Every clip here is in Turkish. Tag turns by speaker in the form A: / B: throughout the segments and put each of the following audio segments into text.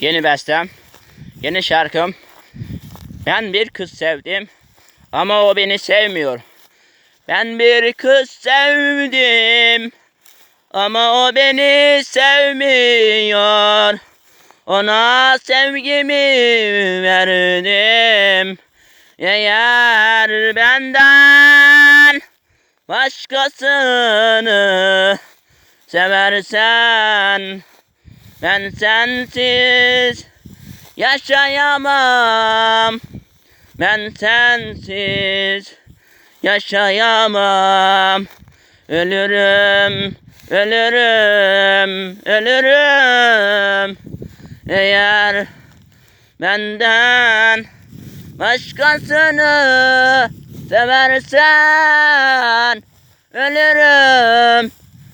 A: Yeni bestem, yeni şarkım. Ben bir kız sevdim ama o beni sevmiyor. Ben bir kız sevdim ama o beni sevmiyor. Ona sevgimi verdim. Eğer benden başkasını seversen ben sensiz yaşayamam. Ben sensiz yaşayamam. Ölürüm, ölürüm, ölürüm. Eğer benden başkasını seversen ölürüm,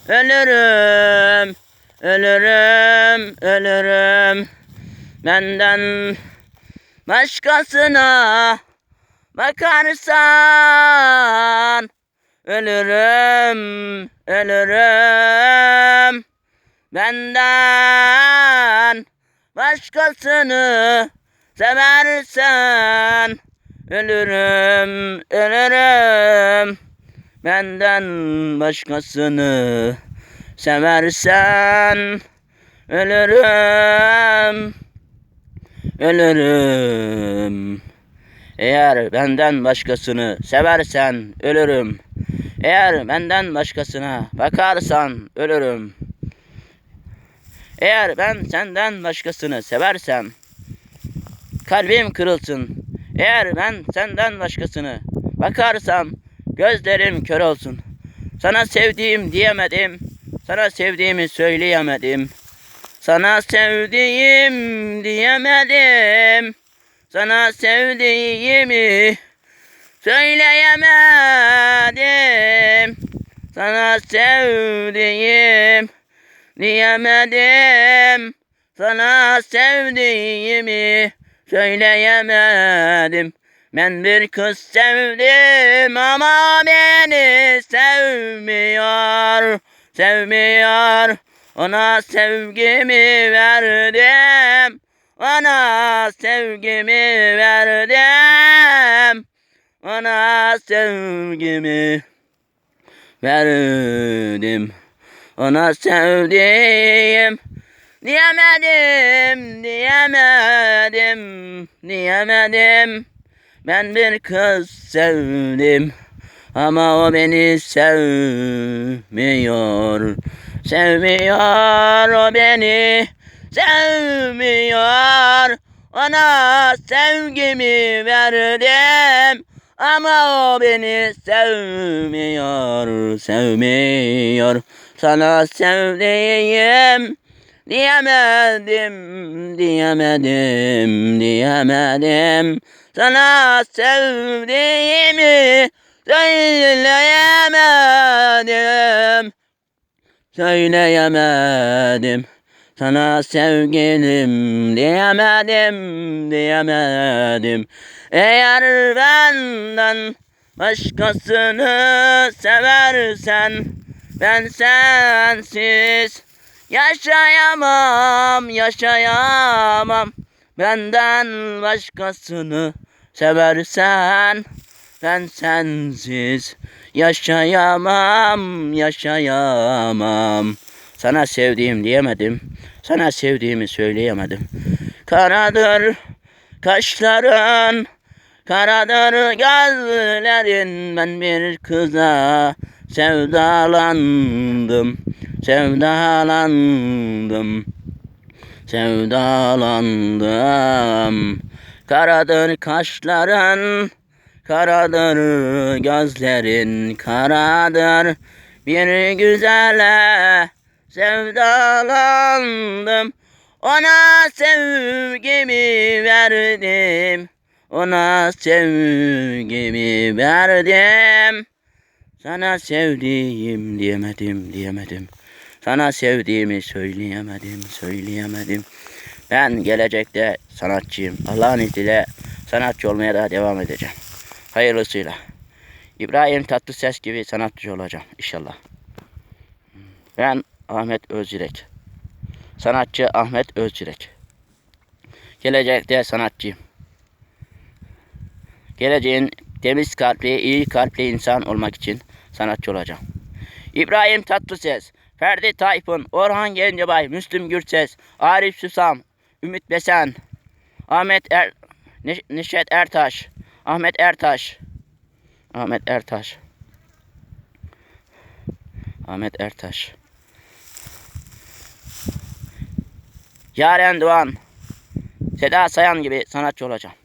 A: ölürüm, ölürüm, ölürüm. Benden başkasına bakarsan ölürüm, ölürüm. Benden başkasını seversen ölürüm, ölürüm. Benden başkasını seversen ölürüm, ölürüm. Eğer benden başkasını seversen ölürüm. Eğer benden başkasına bakarsan ölürüm. Eğer ben senden başkasını seversem kalbim kırılsın. Eğer ben senden başkasını bakarsam gözlerim kör olsun. Sana sevdiğim diyemedim. Sana sevdiğimi söyleyemedim. Sana sevdiğim diyemedim. Sana sevdiğimi söyleyemedim. Sana sevdiğim diyemedim. Sana sevdiğimi söyleyemedim. Ben bir kız sevdim ama beni sevmiyor, sevmiyor. Ona sevgimi verdim, ona sevgimi verdim, ona sevgimi verdim. Ona sevdiğim diyemedim, diyemedim, diyemedim. Ben bir kız sevdim ama o beni sevmiyor. Sevmiyor o beni, sevmiyor. Ona sevgimi verdim ama o beni sevmiyor, sevmiyor. Sana sevdiğim diyemedim, diyemedim, diyemedim. Sana sevdiğimi söyleyemedim, söyleyemedim. Sana sevgilim diyemedim, diyemedim. Eğer benden başkasını seversen ben sensiz yaşayamam, yaşayamam. Benden başkasını seversen ben sensiz yaşayamam, yaşayamam. Sana sevdiğim diyemedim. Sana sevdiğimi söyleyemedim. Karadır kaşların, karadır gözlerin. Ben bir kıza sevdalandım, sevdalandım, sevdalandım. Karadır kaşların, karadır gözlerin, karadır bir güzele sevdalandım. Ona sevgimi verdim. Ona sevgimi verdim. Sana sevdiğim diyemedim, diyemedim. Sana sevdiğimi söyleyemedim, söyleyemedim. Ben gelecekte sanatçıyım. Allah'ın izniyle sanatçı olmaya da devam edeceğim. Hayırlısıyla. İbrahim Tatlıses gibi sanatçı olacağım inşallah. Ben Ahmet Özdirek. Sanatçı Ahmet Özdirek. Gelecekte sanatçıyım. Geleceğin temiz kalpli, iyi kalpli insan olmak için sanatçı olacağım. İbrahim Tatlıses, Ferdi Tayfun, Orhan Gencebay, Müslüm Gürses, Arif Susam, Ümit Besen, Ahmet Er, Neş- Neşet Ertaş, Ahmet Ertaş, Ahmet Ertaş, Ahmet Ertaş, Yaren Doğan, Seda Sayan gibi sanatçı olacağım.